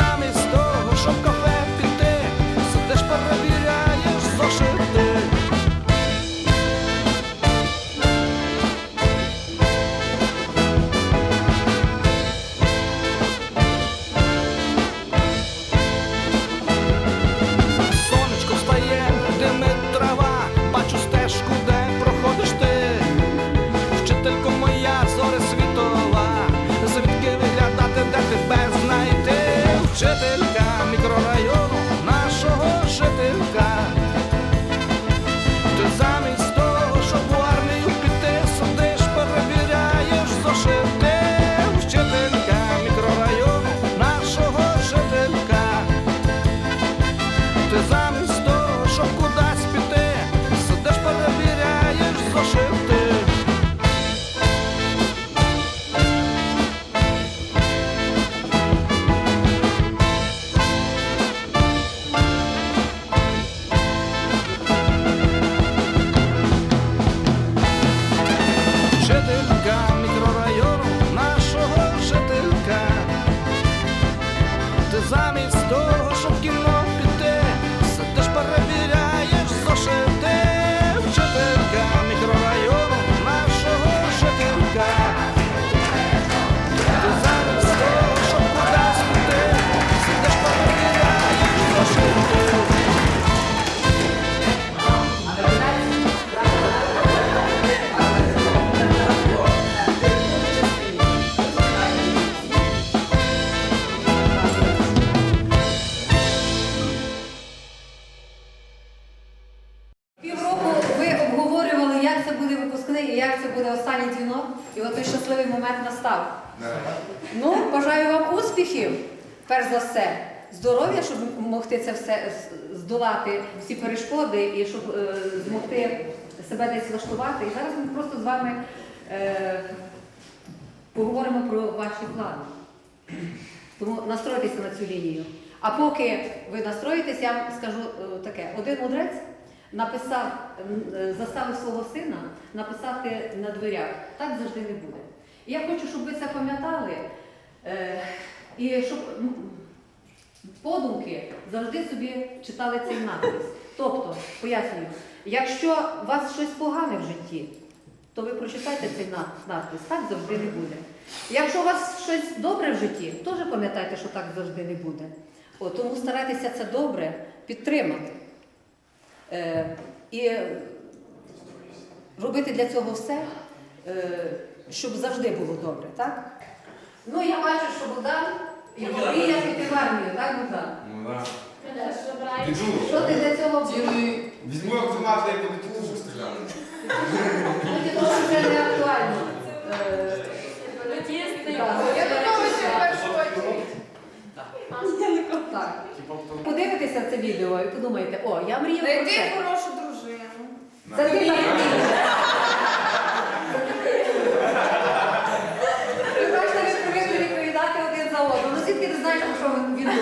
Самі з того, що кохав. siedem і от той щасливий момент настав. Ну, бажаю вам успіхів, перш за все, здоров'я, щоб могти це все здолати, всі перешкоди і щоб е, змогти себе десь влаштувати. І зараз ми просто з вами е, поговоримо про ваші плани. Тому настройтеся на цю лінію. А поки ви настроїтесь, я вам скажу е, таке: один мудрець написав, е, заставив свого сина написати на дверях. Так завжди не буде. І я хочу, щоб ви це пам'ятали, е, і щоб подумки завжди собі читали цей надпис. Тобто, пояснюю, якщо у вас щось погане в житті, то ви прочитайте цей на- надпис, так завжди не буде. Якщо у вас щось добре в житті, теж пам'ятайте, що так завжди не буде. О, тому старайтеся це добре підтримати. Е, і робити для цього все, е, щоб завжди було добре, так? Ну, я бачу, що Богдан його мрія піти в армію, так, Богдан? Ну да. Піду. Що ти для цього Візьму автомат і буду тітушок стріляти. Ну, ті то вже не актуально. Е, так. Я готовий в першу Так. Подивитеся це відео і подумаєте, о, я мрію про Знайти це. хорошу дружину. Це ти так мрієш. Ви бачите, ви відповідати один за одним. Ну звідки ти знаєш, про що він думає?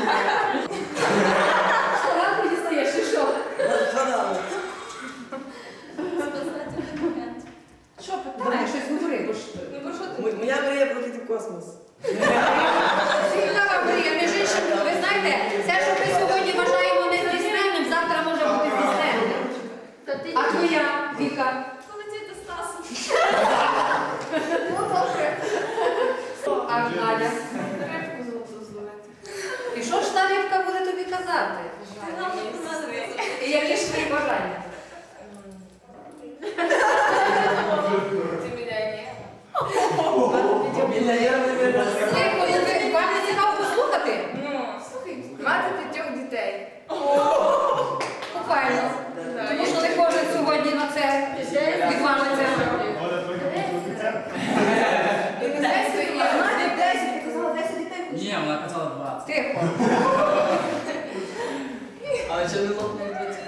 Що ранку дістаєш, чи що? Що Давай питаєш? щось говори, бо ж Ну про що ти? М- Моя мрія полетіти в космос. Цікава мрія, між іншим, ви знаєте, це, що ми сьогодні вважаємо нездійсненним, завтра може бути здійсненним. А твоя, Віка? Полетіти з Стасом. Ну, добре. А Аня? Рибку золоту зловити. І що ж та рибка буде тобі казати? Ти нам не казати. І які ж твої бажання? Ти мільйонер. Тихо, ну ви- вам не цікаво послухати? Ну, слухай, мати п'ятьох дітей. Файно. Тому що не кожен сьогодні на це відважиться. І не знаю свої. Надя 10, ти казала 10 дітей хочеш? Ні, вона казала 20. Тихо. Але чи не лопне 20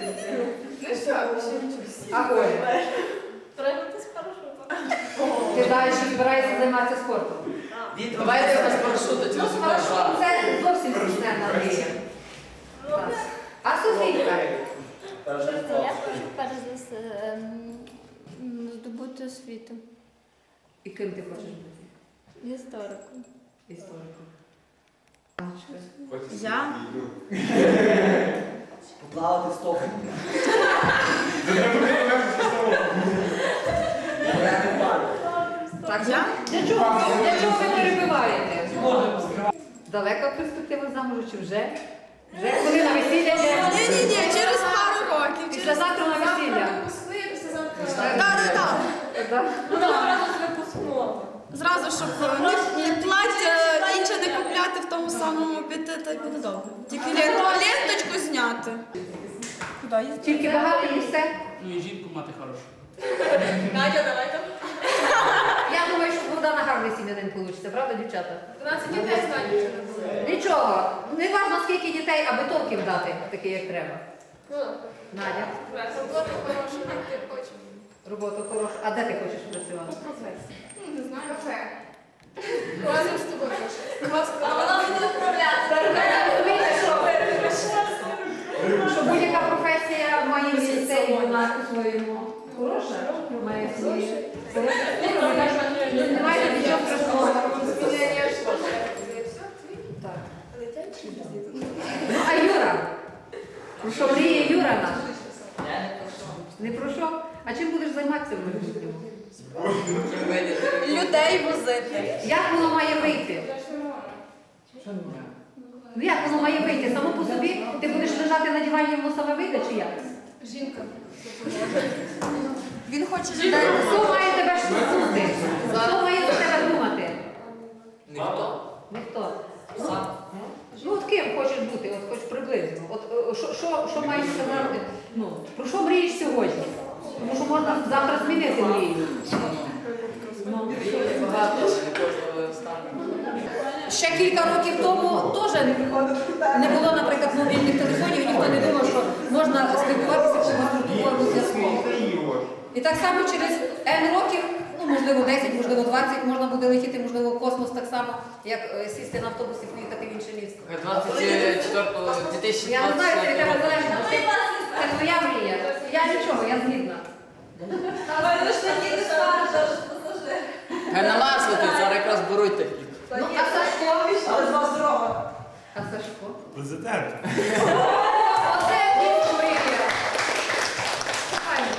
Ну що, ще щось. А Оля? Пригнути з парашутом. Ти далі збираєшся займатися спортом? Давайте я вас парашута Ну, через хорошо, це зовсім смішна мрія. Так. А Софійка? Я хочу перш за все ем, м, здобути освіту І ким ти хочеш бути? істориком. Істориком. Я? Поплавати стопом. Так, я? Для чого, для чого ви перебиваєте? Далека перспектива замужу чи вже? Вже коли на весілля йде? Ні-ні-ні, через пару років. Післязавтра на весілля. Так. Ну, одразу з випускного. Зразу, щоб не, не плаття інше не купляти в тому самому піти, та й буде добре. Тільки ленточку зняти. Куди їздити? Тільки багато і все. Ну і жінку мати хорошу. Надя, давай там. Я думаю, що з Богдана гарний сім'янин вийде, правда, дівчата? 12 дітей знають, що не буде. Нічого, не важно скільки дітей, аби толків дати, такий як треба. Ну, Надя. роботу хорошу знайти хочемо. Робота хороша. А де ти хочеш працювати? Не знаю. Кафе. Разом з тобою. А вона буде управляти. Що будь-яка професія має місце і вона по-своєму хороша, має свої. Немає нічого страшного. Так. Ну, а Юра? Про що мріє Юра наш? Я не про що? А чим будеш займатися в майбутньому? Людей возити. Як воно має вийти? Ну як воно має вийти? Само по собі ти будеш лежати на дивані, воно саме вийде чи як? Жінка. Він хоче людей. Хто має тебе штовхнути? Хто має за тебе думати? Ніхто. Ніхто. Ну от ким хочеш бути, от хоч приблизно. От е, що, що, що маєш сказати? Ну, про що мрієш сьогодні? Тому що можна завтра змінити мрію. Ну, Мрії багато, але не кожного стане. Ще кілька років тому теж не було, наприклад, мобільних телефонів, і ніхто не думав, що можна спілкуватися по зв'язку. І так само через N років, ну можливо 10, можливо 20, можна буде летіти, можливо, в космос так само, як е, сісти на автобус і поїхати в інше місто. 24 2020 Я не знаю, це від тебе Це, твоя мрія. Я нічого, я згідна. Хай на Марс летить, зараз якраз беруть таких. Ну, а Сашко? Але з вас дорога. А Сашко? Президент. Оце мрія. Файно.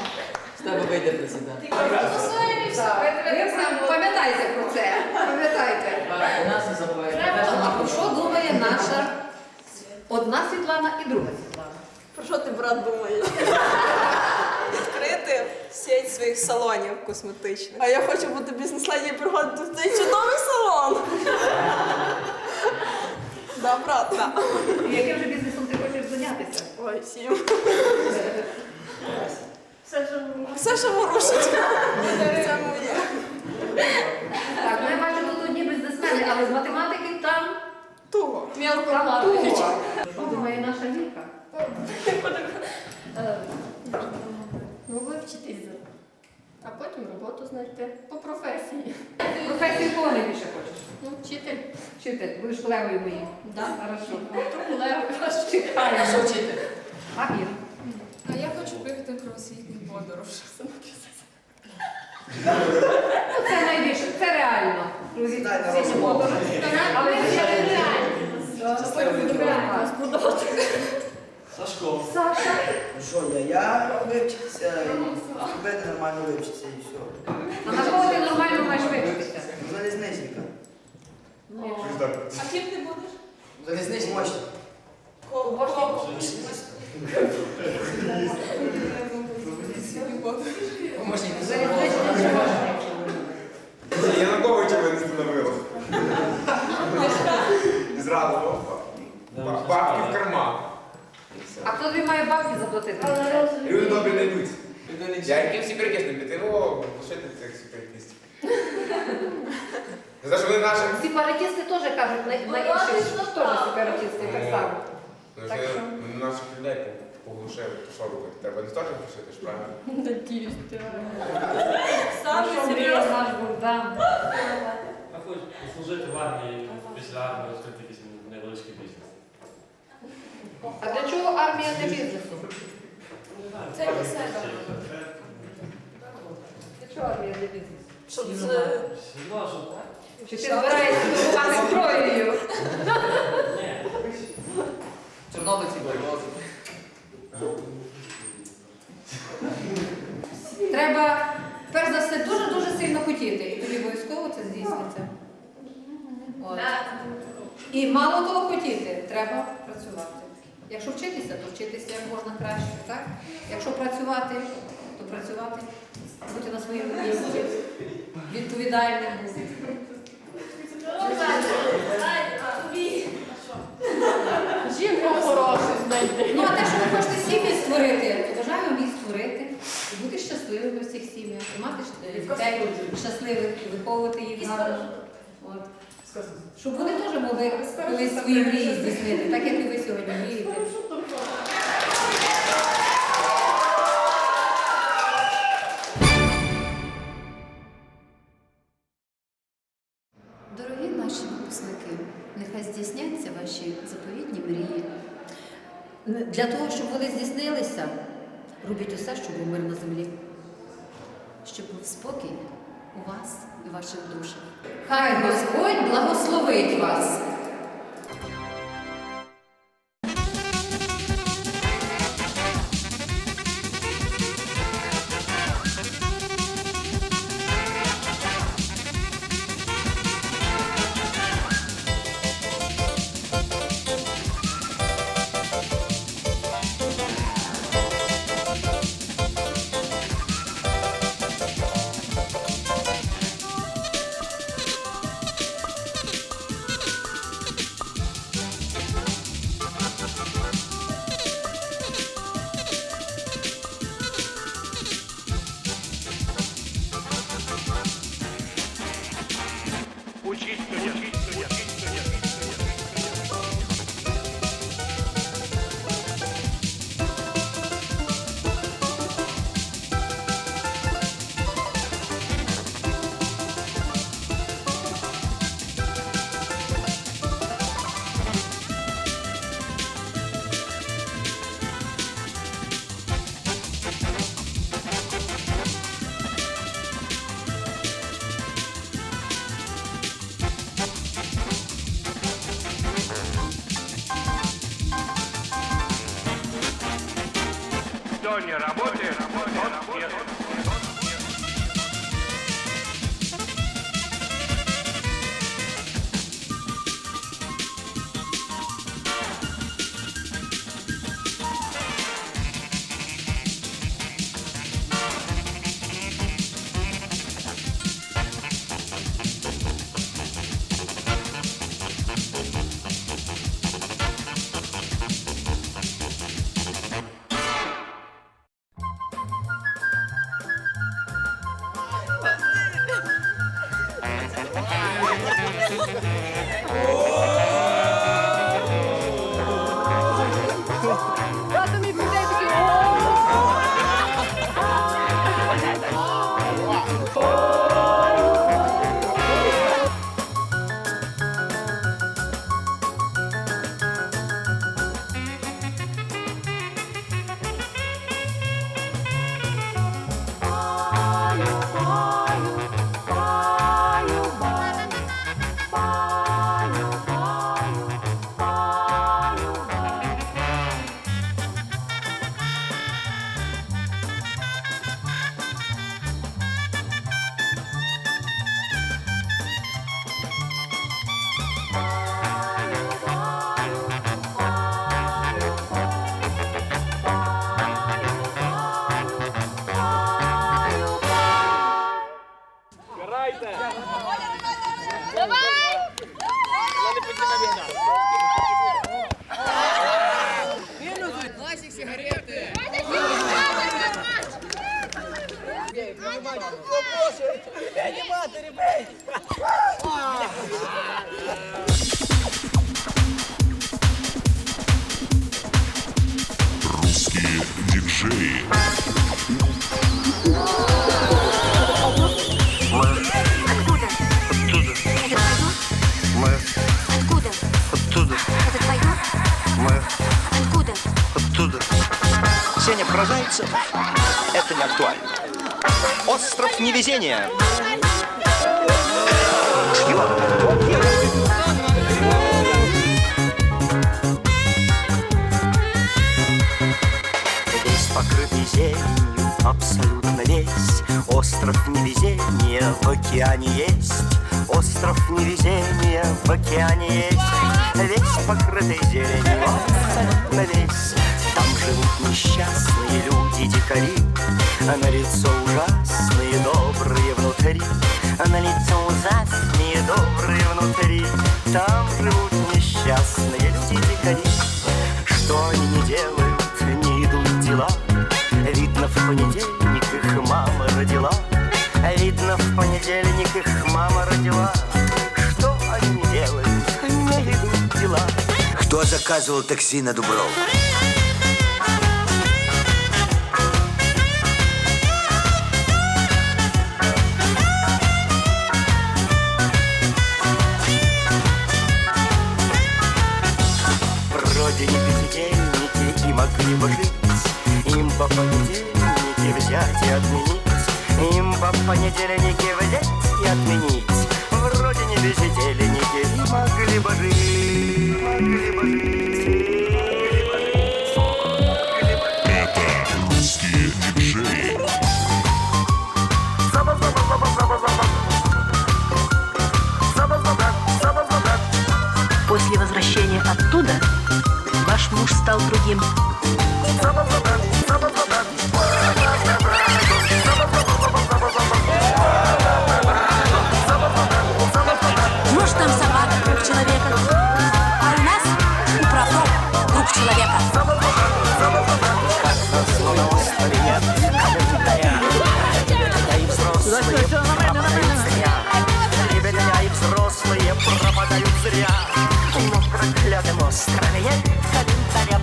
З тебе вийде президент. Сам пам'ятайте про це. Пам'ятайте. У нас не забуває. А про що думає наша одна Світлана і друга Світлана? Про що ти, брат, думаєш? Відкрити сеть своїх салонів косметичних. А я хочу бути бізнес-леді і приходити в цей чудовий салон. Да, брат, да. Яким же бізнесом ти хочеш зайнятися? Ой, сім. Все, що ворушить. Це моє. Так, ну я бачу тут одні бізнесмени, але з математики там Туго. там туго. Що думає наша Віка? Ну, вивчитися. А потім роботу знайти по професії. Професію кого найбільше хочеш? Ну, вчитель. Вчитель, будеш колегою моїм. Да. Хорошо. Лево. Чекаємо. Що вчити? А Іра? А я хочу поїхати в кровосвітній подорож. Ну, Це найбільше, це реально. Друзі, всі подорож. Але ще не реально. Сашко. Саша. Ну що я? Я вивчився і зробити нормально вивчитися і все. А на кого ти нормально маєш вивчитися? Залізничника. Ну, А ким ти будеш? Залізничний. Мощно. Помощник. Януковича ви не опа. Ба- Бабки в карман. А хто тобі має бабки заплатити? Люди добрі не йдуть. Я яким сепаратистам піти, ну, лишити цих сепаратистів. За що вони наші. Сепаратисти теж кажуть на, на інших, теж сепаратисти, так само. Ну, Так що вони наших людей поглушили, то що робити? Треба не теж глушити, ж правильно? Надіюсь, ти. Що мріє наш Богдан? Я хочу послужити в армії, після армії бізнес. А для чого армія для бізнесу? Це для себе. Для чого армія для бізнесу? Щоб з... Чи ти збираєшся торгувати зброєю? Ні. Чорнобильці боєвози. Треба, перш за все, дуже-дуже сильно хотіти. І тобі обов'язково це здійсниться. От. І мало того хотіти, треба. Якщо вчитися, то вчитися як можна краще, так? Якщо працювати, то працювати, бути на своєму місці, відповідальним. Жінку хорошу знайти. Ну, а те, що ви хочете сім'ї створити, то бажаю вам їх створити, і бути щасливими в цих сім'ях, і мати дітей щасливих, і виховувати їх гарно. От. Щоб вони теж могли свої мрії здійснити, так як і ви сьогодні мрієте. Дорогі наші випускники, нехай здійсняться ваші заповідні мрії. Для того, щоб вони здійснилися, робіть усе, щоб був мир на землі, щоб був спокій у вас і ваших душах. Хай Господь благословить вас! Сеня поражается, это не актуально. Остров невезения. Весь зеленью, абсолютно весь. Остров невезения в океане есть. Остров невезения в океане есть. Весь покрытый зеленью, абсолютно весь. Там живут несчастные люди, дикари. А на лицо ужасные, добрые внутри. А на лицо ужасные, добрые внутри. Там живут несчастные люди, дикари. Что они понедельник их мама родила. Видно, в понедельник их мама родила. Что они делают? Не идут дела. Кто заказывал такси на Дубровке? Вроде не бездельники и могли бы жить, им попали снять и отменить. Им по понедельнике взять и отменить. Вроде не без недели недели могли бы жить. Зря. На проклятом острове нет комментария.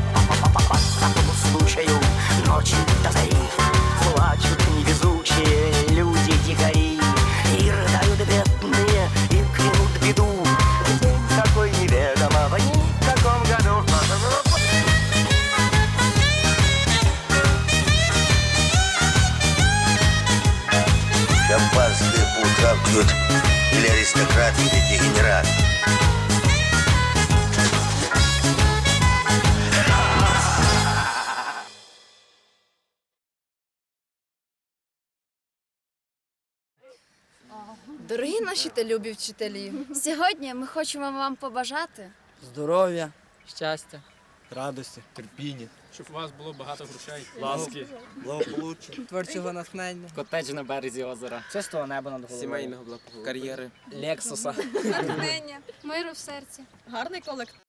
По такому случаю ночи до зари. Плачут невезучие люди-дикари И рыдают бедные, и клянут беду. День такой неведомого ни в каком году. Шампанское по утрам пьет или аристократ, или Дорогі наші та любі вчителі, Сьогодні ми хочемо вам побажати Здоров'я, Щастя. радості, терпіння, Щоб у вас було багато грошей, ласки. благополуччя. Творчого натхнення. Котедж на березі озера. Чистого неба над головою. Сімейного благополуччя. Кар'єри. Лексуса. натхнення, миру в серці. Гарний колектив.